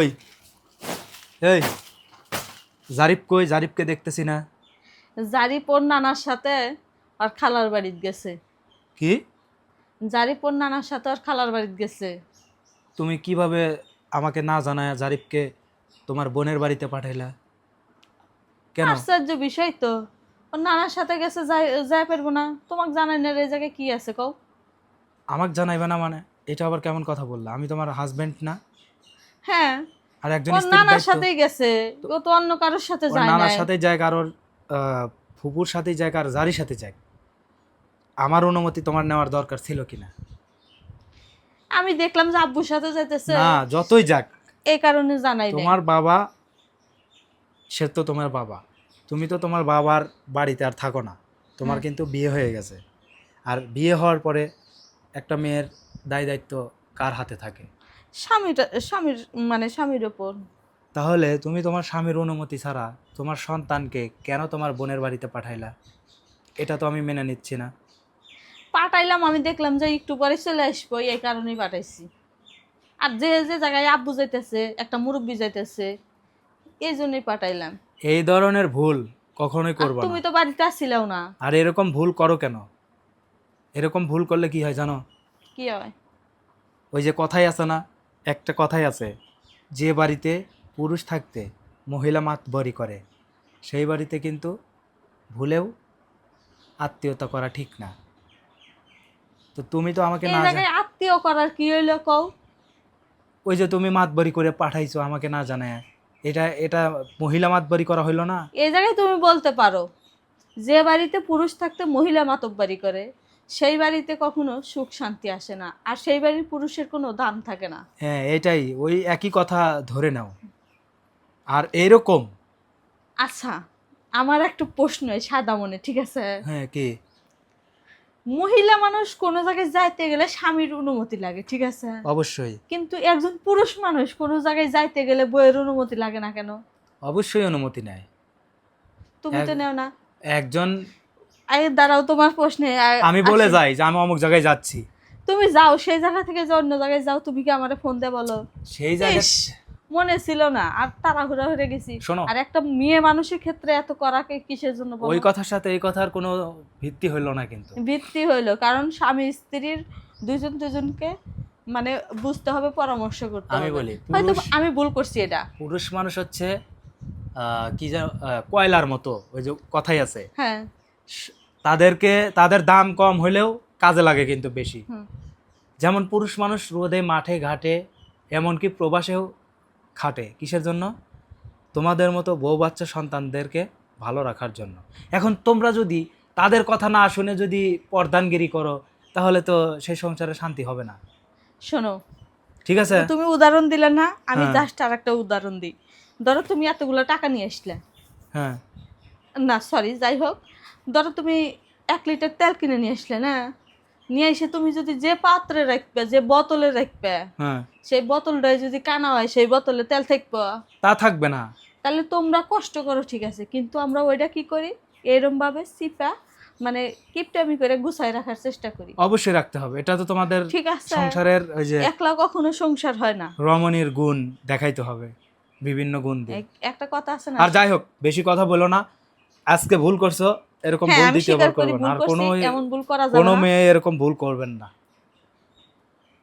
ওই এই জারিফ কই? জারিফকে দেখতেছি না। জারিপ ওর নানার সাথে আর খালার বাড়িতে গেছে। কি? জারিপ ওর নানার সাথে আর খালার বাড়িতে গেছে। তুমি কীভাবে আমাকে না জানায় জারিফকে তোমার বোনের বাড়িতে পাঠাইলা? কেন? আশ্চর্য বিষয় তো। ওর নানার সাথে গেছে যাই যাই পারব না তোমাকে জানাই না রে, এই জায়গায় কি আছে কও? আমাকে জানাইবে না মানে? এটা আবার কেমন কথা বললা? আমি তোমার হাজবেন্ড না। হ্যাঁ। আর একজন নানার সাথেই গেছে। ও তো অন্য কারোর সাথে যায় না নানার সাথে যায় কারোর ফুপুর সাথে যায় কার জারির সাথে যায়। আমার অনুমতি তোমার নেওয়ার দরকার ছিল কিনা? আমি দেখলাম যে আব্বুর সাথে যাইতেছে। না যতই যাক। এই কারণে জানাই তোমার বাবা সে তো তোমার বাবা। তুমি তো তোমার বাবার বাড়িতে আর থাকো না। তোমার কিন্তু বিয়ে হয়ে গেছে। আর বিয়ে হওয়ার পরে একটা মেয়ের দায় দায়িত্ব কার হাতে থাকে? স্বামীর স্বামীর মানে স্বামীর ওপর তাহলে তুমি তোমার স্বামীর অনুমতি ছাড়া তোমার সন্তানকে কেন তোমার বোনের বাড়িতে পাঠাইলা? এটা তো আমি মেনে নিচ্ছি না। পাঠাইলাম আমি দেখলাম যে একটু পরে চলে আসব এই কারণেই পাঠাইছি। আর যে যে জায়গায় আব্বু যাইতেছে একটা মুরব্বী যাইতেছে এই জন্যই পাঠাইলাম। এই ধরনের ভুল কখনোই করব তুমি তো বাড়িতে আসছিলাও না। আর এরকম ভুল করো কেন? এরকম ভুল করলে কি হয় জানো? কি হয়? ওই যে কথাই আছে না একটা কথাই আছে যে বাড়িতে পুরুষ থাকতে মহিলা মাতবরি করে সেই বাড়িতে কিন্তু ভুলেও আত্মীয়তা করা ঠিক না। তো তুমি তো আমাকে এই না জান- জায়গায় আত্মীয় করার কি হইল কও? ওই যে তুমি মাতবরি করে পাঠাইছো আমাকে না জানায় এটা এটা মহিলা মাতবরি করা হইল না? এই জায়গায় তুমি বলতে পারো যে বাড়িতে পুরুষ থাকতে মহিলা মাতব্বারি করে। সেই বাড়িতে কখনো সুখ শান্তি আসে না আর সেই বাড়ির পুরুষের কোনো দাম থাকে না। হ্যাঁ এটাই ওই একই কথা ধরে নাও। আর এরকম? আচ্ছা আমার একটা প্রশ্ন সাদা মনে ঠিক আছে? হ্যাঁ কি? মহিলা মানুষ কোনো জায়গায় যাইতে গেলে স্বামীর অনুমতি লাগে ঠিক আছে? অবশ্যই। কিন্তু একজন পুরুষ মানুষ কোনো জায়গায় যাইতে গেলে বইয়ের অনুমতি লাগে না কেন? অবশ্যই অনুমতি নেয়। তুমি তো নেও না। একজন আরে দাঁড়াও তোমার প্রশ্নে আমি বলে যাই যে আমি অমুক জায়গায় যাচ্ছি। তুমি যাও সেই জায়গা থেকে যে অন্য জায়গায় যাও তুমি কি আমারে ফোন দিয়ে বলো? সেই জায়গায় মনে ছিল না আর তাড়াহুড়া হয়ে গেছি। শোনো। আর একটা মেয়ে মানুষের ক্ষেত্রে এত করাকে কিসের জন্য ওই কথার সাথে এই কথার কোনো ভিত্তি হইল না কিন্তু। ভিত্তি হইল কারণ স্বামী স্ত্রীর দুইজন দুজনকে মানে বুঝতে হবে পরামর্শ করতে আমি বলি, হয়তো আমি ভুল করছি এটা। পুরুষ মানুষ হচ্ছে আহ, কি যেন কয়লার মতো ওই যে কথাই আছে। হ্যাঁ। তাদেরকে তাদের দাম কম হলেও কাজে লাগে কিন্তু বেশি। যেমন পুরুষ মানুষ রোদে মাঠে ঘাটে এমনকি প্রবাসেও খাটে। কিসের জন্য? তোমাদের মতো বউ বাচ্চা সন্তানদেরকে ভালো রাখার জন্য। এখন তোমরা যদি তাদের কথা না শুনে যদি পর্দানগিরি করো তাহলে তো সেই সংসারে শান্তি হবে না। শোনো ঠিক আছে? তুমি উদাহরণ দিলে না আমি হ্যাঁ। জাস্ট আর একটা উদাহরণ দিই। ধরো তুমি এতগুলো টাকা নিয়ে আসলে। হ্যাঁ। না সরি যাই হোক। ধরো তুমি এক লিটার তেল কিনে নিয়ে আসলে না? নিয়ে এসে তুমি যদি যে পাত্রে রাখবে যে বোতলে রাখবে হ্যাঁ। সেই বোতলটায় যদি কানা হয় সেই বোতলে তেল থাকবে? তা থাকবে না। তাহলে তোমরা কষ্ট করো ঠিক আছে। কিন্তু আমরা ওইটা কি করি? এরম ভাবে চিপা মানে কিপটামি করে গুছাই রাখার চেষ্টা করি। অবশ্যই রাখতে হবে। এটা তো তোমাদের ঠিক আছে। সংসারের ওই যে একলা কখনো সংসার হয় না। রমণীর গুণ দেখাইতে হবে বিভিন্ন গুণ দিয়ে। একটা কথা আছে না? আর যাই হোক বেশি কথা বলো না। আজকে ভুল করছ এরকম হ্যাঁ ভুল দ্বিতীয়বার করবেন আর কোনো এমন ভুল করা যাবে কোনো মেয়ে এরকম ভুল করবেন না।